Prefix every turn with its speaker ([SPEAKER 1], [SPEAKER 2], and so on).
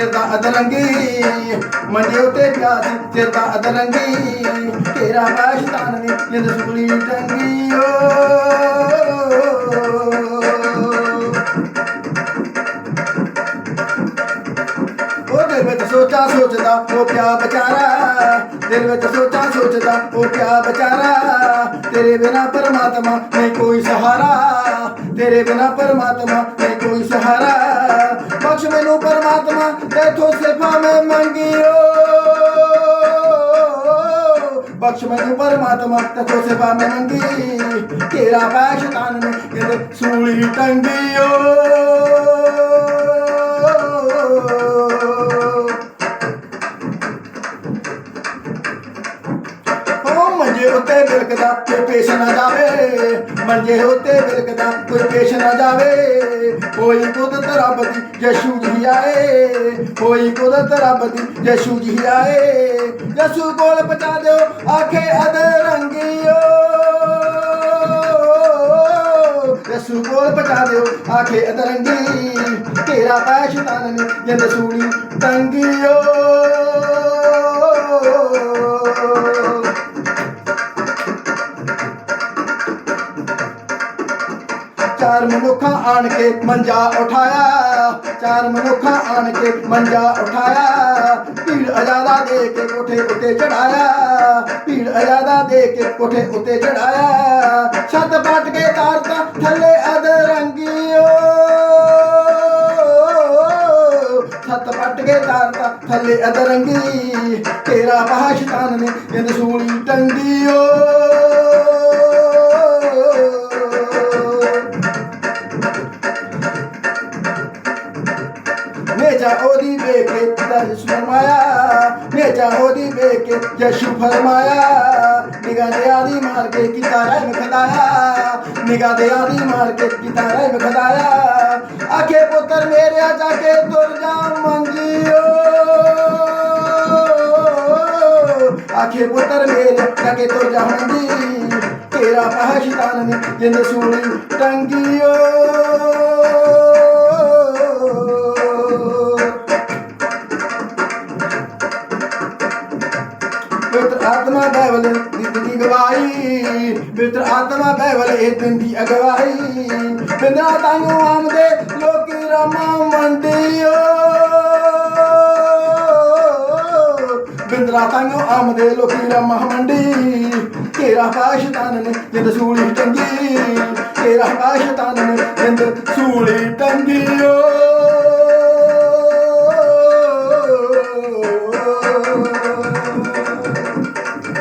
[SPEAKER 1] ਤੇਰਾ ਅਦਰੰਗੀ ਮੰਜੇ ਉਤੇ ਪਿਆ ਤੇਰਾ ਅਦਰੰਗੀ ਤੇਰਾ ਬਾਸ਼ਤਾਨ ਨੇ ਜਿੰਦ ਸੁਗਲੀ ਟੰਗੀ, ਓ। ਉਹਦੇ ਵਿੱਚ ਸੋਚਾ ਸੋਚਦਾ, ਉਹ ਪਿਆ ਵਿਚਾਰਾ। ਦਿਲ ਵਿੱਚ ਸੋਚਾ ਸੋਚਦਾ, ਉਹ ਪਿਆ ਵਿਚਾਰਾ। ਤੇਰੇ ਬਿਨਾ ਪਰਮਾਤਮਾ ਨਹੀਂ ਕੋਈ ਸਹਾਰਾ। ਤੇਰੇ ਬਿਨਾ ਪਰਮਾਤਮਾ ਨਹੀਂ ਕੋਈ ਸਹਾਰਾ। ਬਖਸ਼ ਮੈਨੂੰ ਪਰਮਾਤਮਾ ਤੇਥੋਂ ਸਿਫਾ ਮੈਂ ਮੰਗਿਓ। ਬਖਸ਼ ਮੈਨੂੰ ਪਰਮਾਤਮਾ ਤੇਥੋਂ ਸਿਫਾ ਮੈਂ ਮੰਗੀ। ਤੇਰਾ ਬਾਸ਼ਤਾਨ ਨੇ ਕਿਤੇ ਸੂਲੀ ਟੰਗਿਓ। ਬਿਲਕਦਾ ਕੋਈ ਪੇਸ਼ ਨਾ ਜਾਵੇ, ਮੰਜੇ ਉੱਤੇ ਬਿਲਕਦਾ ਕੋਈ ਪੇਸ਼ ਨਾ ਜਾਵੇ। ਕੋਈ ਕੁਦਰਤ ਰੱਬ ਦੀ, ਯਸ਼ੂ ਜੀ ਆਏ। ਕੋਈ ਕੁਦਰਤ ਰੱਬ ਦੀ, ਯਸ਼ੂ ਜੀ ਆਏ। ਯਸ਼ੂ ਕੋਲ ਪਹੁੰਚਾ ਦਿਓ, ਆਖੇ ਅਦਰੰਗੀਓ ਯਸੂ ਕੋਲ ਪਹੁੰਚਾ ਦਿਓ, ਆਖੇ ਅਦਰੰਗੀ ਤੇਰਾ ਪੈਸ਼ਤਾਨ ਨੇ, ਜਿੰਦ ਸੂਣੀ ਟੰਗਿਓ ਚਾਰ ਮਨੁੱਖਾਂ ਆਣ ਕੇ ਮੰਜਾ ਉਠਾਇਆ, ਚਾਰ ਮਨੁੱਖਾਂ ਆਣ ਕੇ ਮੰਜਾ ਉਠਾਇਆ। ਭੀੜ ਅਜਾਦਾ ਦੇ ਕੇ ਕੋਠੇ ਉੱਤੇ ਚੜਾਇਆ ਭੀੜ ਅਜਾਦਾ ਦੇ ਕੇ ਕੋਠੇ ਉੱਤੇ ਚੜਾਇਆ ਛੱਤ ਪੱਟ ਕੇ ਤਾਰਤਾ ਥੱਲੇ ਅਦਰੰਗੀਓ ਛੱਤ ਪੱਟ ਕੇ ਤਾਰਤਾ ਥੱਲੇ ਅਦਰੰਗੀ ਤੇਰਾ ਬਾਸ਼ਤਾਨ ਨੇ ਜਿੰਦ ਸੂਲੀ ਟੰਗੀਓ। ਮੇਜਾ ਉਹਦੀ ਵੇਖੇ ਦਰਸ਼ ਫਰਮਾਇਆ ਮੇਜਾ ਉਹਦੀ ਵੇਖੇ ਯਸ਼ੂ ਫਰਮਾਇਆ। ਨਿਗਾਹ ਦੇ ਆਦੀ ਮਾਰ ਕੇ ਕੀਤਾ ਰਹਿਮ ਖਦਾਇਆ, ਨਿਗਾਹ ਦੇ ਆਦੀ ਮਾਰ ਕੇ ਕੀਤਾ ਰਹਿਮ ਖਦਾਇਆ। ਆਖੇ ਪੁੱਤਰ ਮੇਰਿਆ, ਜਾ ਕੇ ਤੁਰ ਜਾ ਮੰਗਿਓ। ਆਖੇ ਪੁੱਤਰ ਮੇਰੇ, ਜਾ ਕੇ ਤੁਰ ਜਾ ਮੰਗੀ। ਤੇਰਾ ਪਹਸ਼ਤਾਨ ਆਤਮਾ ਬੈਵਲ ਨਿਤ ਦੀ ਗਵਾਹੀ ਪਵਿੱਤਰ ਆਤਮਾ ਬੈਵਲ ਇਹ ਦਿਨ ਦੀ ਅਗਵਾਈ ਬਿੰਦਰਾ ਤਾਂਗੋ ਆਮਦੇ ਲੋਕੀ ਰਾਮਾ ਮੰਡੀਓ ਬਿੰਦਰਾ ਤਾਂਗੋ ਆਮਦੇ ਲੋਕੀ ਰਾਮਾ ਮੰਡੀ ਤੇਰਾ ਪਾਸ਼ਤਾਨ ਨੇ ਜਿੰਦ ਸੂਲੀ ਟੰਗੀ। ਤੇਰਾ ਪਾਸ਼ਤਾਨ ਨੇ ਜਿੰਦ ਸੂਲੀ ਟੰਗੀ